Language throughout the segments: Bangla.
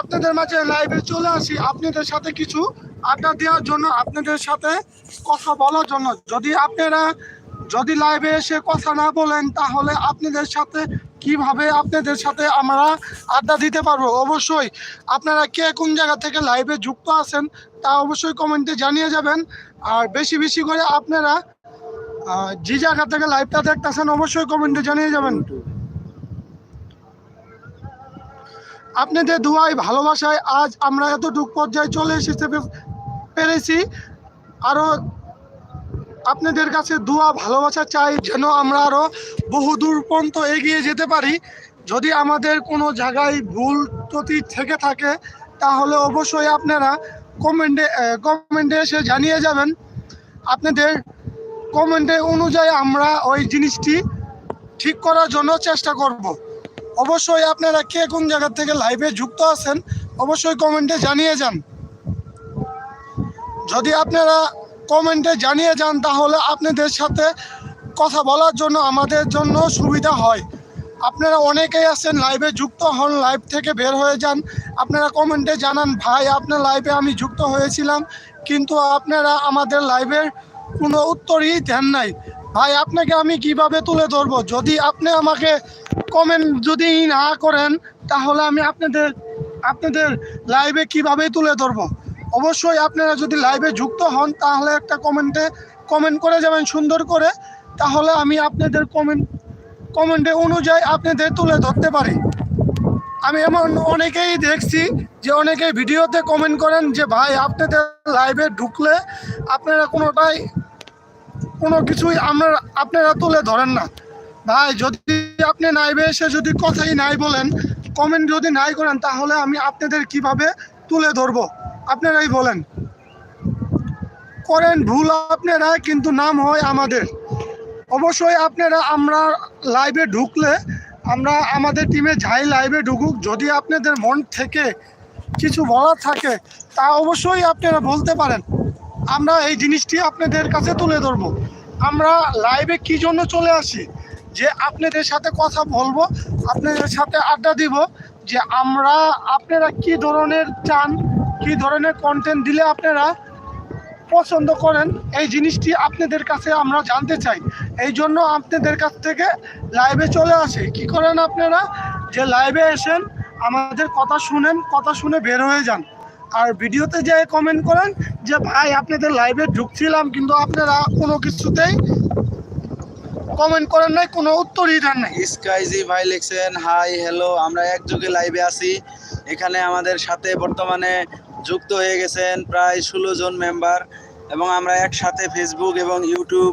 আপনাদের মাঝে লাইভে চলে আসি। আপনাদের সাথে কিছু আড্ডা দেওয়ার জন্য, আপনাদের সাথে কথা বলার জন্য। যদি আপনারা, যদি লাইভে এসে কথা না বলেন, তাহলে আপনাদের সাথে কীভাবে আপনাদের সাথে আমরা আড্ডা দিতে পারব? অবশ্যই আপনারা কে কোন জায়গা থেকে লাইভে যুক্ত আছেন, তা অবশ্যই কমেন্টে জানিয়ে যাবেন। আর বেশি বেশি করে আপনারা যে জায়গা থেকে লাইভটা দেখতেছেন, অবশ্যই কমেন্টে জানিয়ে যাবেন। আপনাদের দুয়াই ভালোবাসায় আজ আমরা এতটুক পর্যায়ে চলে এসেছে পেরেছি। আরও আপনাদের কাছে দোয়া, ভালোবাসা চাই, যেন আমরা আরও বহু দূর পর্যন্ত এগিয়ে যেতে পারি। যদি আমাদের কোনো জায়গায় ভুল ত্রুটি থেকে থাকে, তাহলে অবশ্যই আপনারা কমেন্টে কমেন্টে এসে জানিয়ে যাবেন। আপনাদের কমেন্টে অনুযায়ী আমরা ওই জিনিসটি ঠিক করার জন্য চেষ্টা করব। অবশ্যই আপনারা কে কোন জায়গা থেকে লাইভে যুক্ত আছেন, অবশ্যই কমেন্টে জানিয়ে যান। যদি আপনারা কমেন্টে জানিয়ে যান, তাহলে আপনাদের সাথে কথা বলার জন্য আমাদের জন্য সুবিধা হয়। আপনারা অনেকেই আছেন লাইভে যুক্ত হন লাইভ থেকে বের হয়ে যান। আপনারা কমেন্টে জানান, ভাই, আপনার লাইভে আমি যুক্ত হয়েছিলাম, কিন্তু আপনারা আমাদের লাইভের কোনো উত্তরই দেন নাই। ভাই, আপনাকে আমি কীভাবে তুলে ধরবো? যদি আপনি আমাকে কমেন্ট যদি না করেন, তাহলে আমি আপনাদের আপনাদের লাইভে কীভাবে তুলে ধরবো? অবশ্যই আপনারা যদি লাইভে যুক্ত হন, তাহলে একটা কমেন্টে কমেন্ট করে যাবেন সুন্দর করে। তাহলে আমি আপনাদের কমেন্ট কমেন্টে অনুযায়ী আপনাদের তুলে ধরতে পারি। আমি এমন অনেকেই দেখছি যে অনেকেই ভিডিওতে কমেন্ট করেন যে, ভাই, আপনাদের লাইভে ঢুকলে আপনারা কোনোটাই কোনো কিছুই আমরা আপনারা তুলে ধরেন না। ভাই, যদি আপনি নাইবে এসে যদি কথাই নাই বলেন কমেন্ট যদি নাই করেন, তাহলে আমি আপনাদের কীভাবে তুলে ধরবো? আপনারাই বলেন। করেন ভুল আপনারা, কিন্তু নাম হয় আমাদের। অবশ্যই আপনারা আমরা লাইভে ঢুকলে, আমরা আমাদের টিমে যাই লাইভে ঢুকুক, যদি আপনাদের মন থেকে কিছু বলার থাকে, তা অবশ্যই আপনারা বলতে পারেন। আমরা এই জিনিসটি আপনাদের কাছে তুলে ধরবো। আমরা লাইভে কি জন্য চলে আসি? যে আপনাদের সাথে কথা বলব, আপনাদের সাথে আড্ডা দিব, যে আমরা আপনারা কি ধরনের চান, কি ধরনের কন্টেন্ট দিলে আপনারা পছন্দ করেন, এই জিনিসটি আপনাদের কাছে আমরা জানতে চাই। এই জন্য আপনাদের কাছ থেকে লাইভে চলে আসে। কি করেন আপনারা? যে লাইভে এসেন, আমাদের কথা শুনেন, কথা শুনে বের হয়ে যান। আর ভিডিওতে যে কমেন্ট করেন যে, ভাই, আপনাদের লাইভে ঢুকছিলাম, কিন্তু আপনারা কোনো কিছুতেই কমেন্ট করেন নাই, কোনো উত্তরই দেন নাই। স্কাইজি ভাই লিখছেন হাই হ্যালো আমরা একযোগে লাইভে আছি। এখানে আমাদের সাথে বর্তমানে যুক্ত হয়ে গেছেন প্রায় ষোলো জন মেম্বার এবং আমরা একসাথে ফেসবুক এবং ইউটিউব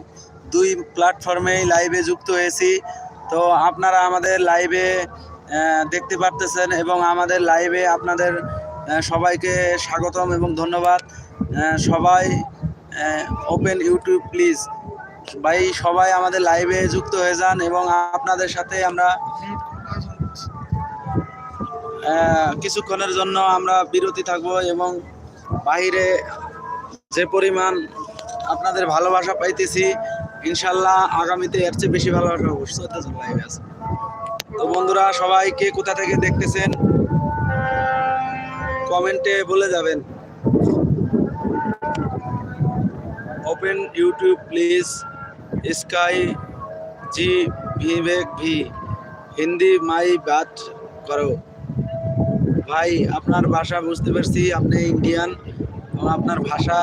দুই প্ল্যাটফর্মেই লাইভে যুক্ত হয়েছি। তো আপনারা আমাদের লাইভে দেখতে পারতেছেন এবং আমাদের লাইভে আপনাদের সবাইকে স্বাগতম এবং ধন্যবাদ। সবাই ওপেন ইউটিউব প্লিজ ভাই, সবাই আমাদের লাইভে যুক্ত হয়ে যান এবং আপনাদের সাথে আমরা কিছুক্ষণের জন্য আমরা বিরতি থাকব এবং বাইরে যে পরিমাণ আপনাদের ভালোবাসা পাইতেছি, ইনশাল্লাহ আগামীতে এর চেয়ে বেশি ভালোবাসা অবশ্যই তো বন্ধুরা, সবাই কে কোথা থেকে দেখতেছেন? কমেন্টে বলে যাবেন। Open YouTube please sky ji Vivek V Hindi মাই বাত করো ভাই, আপনার ভাষা বুঝতে পারছি, আপনি ইন্ডিয়ান আপনার ভাষা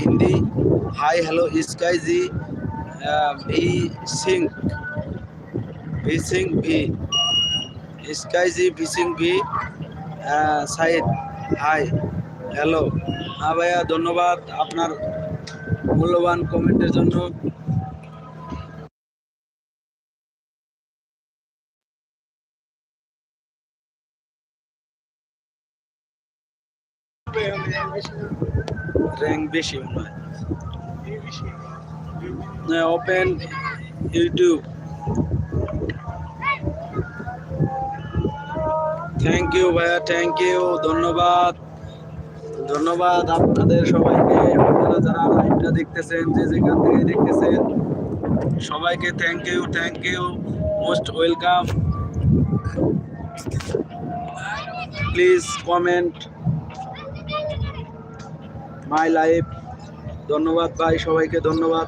Hindi hi hello sky ji V Singh V Singh V sky ji V Singh V side hi hello হ্যাঁ ভাইয়া ধন্যবাদ আপনার মূল্যবান কমেন্টের জন্য। র্যাঙ্ক বেশি মনে হয়। ওপেন ইউটিউব থ্যাংক ইউ ভাইয়া থ্যাংক ইউ ধন্যবাদ। ধন্যবাদ আপনাদের সবাইকে, আপনারা যারা লাইভটা দেখতেছেন, যে যেখান থেকে দেখতেছেন, সবাইকে thank you thank you most welcome please comment my life ধন্যবাদ ভাই, সবাইকে ধন্যবাদ।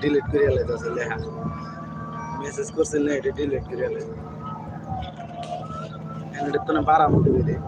ডিলিট করে লাইতেছে লেখা। মেসেজ করছিল না এটা ডিলিট করে লাইতে এটা তো না বারা মুখে বেরিয়ে